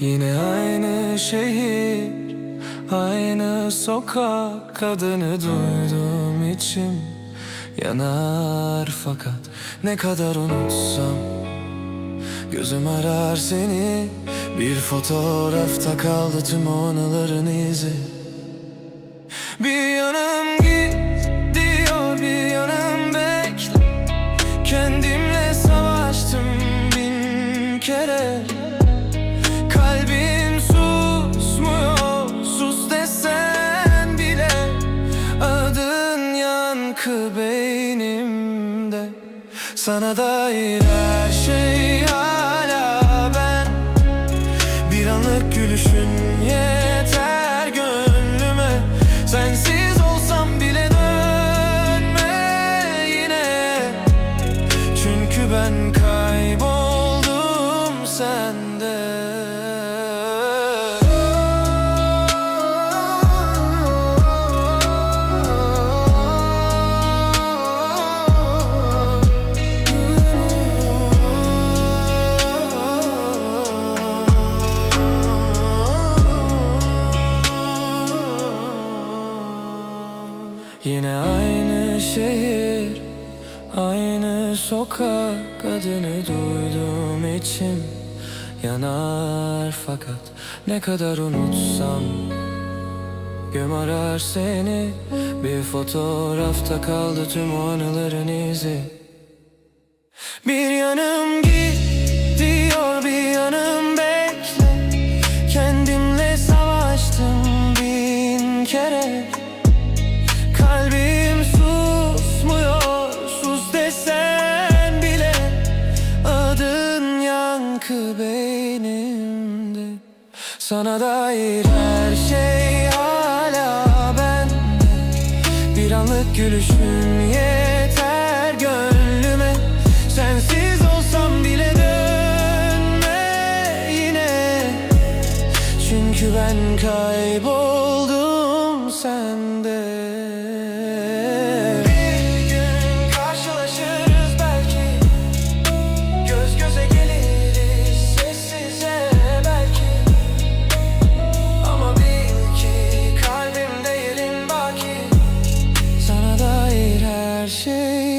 Yine aynı şehir Aynı sokak. Adını duydum içim Yanar fakat Ne kadar unutsam. Gözüm arar seni Bir fotoğrafta kaldı tüm anıların izi. Bir yanım yankı beynimde. Sana dair her şey hala ben. Bir anlık gülüşün yeter gönlüme. Sensiz olsam bile dönme yine. Çünkü ben Yine aynı şehir Aynı sokak adını duydum içim Yanar fakat ne kadar unutsam. Göm arar seni Bir fotoğrafta kaldı tüm o anıların izi. Bir yanım git diyor bir yanım bekle. Kendimle savaştım bin kere yankı beynimde Sana dair her şey hala bende. Bir anlık gülüşün yeter gönlüme. Sensiz olsam bile dönme yine. Çünkü ben kayboldum sen shame.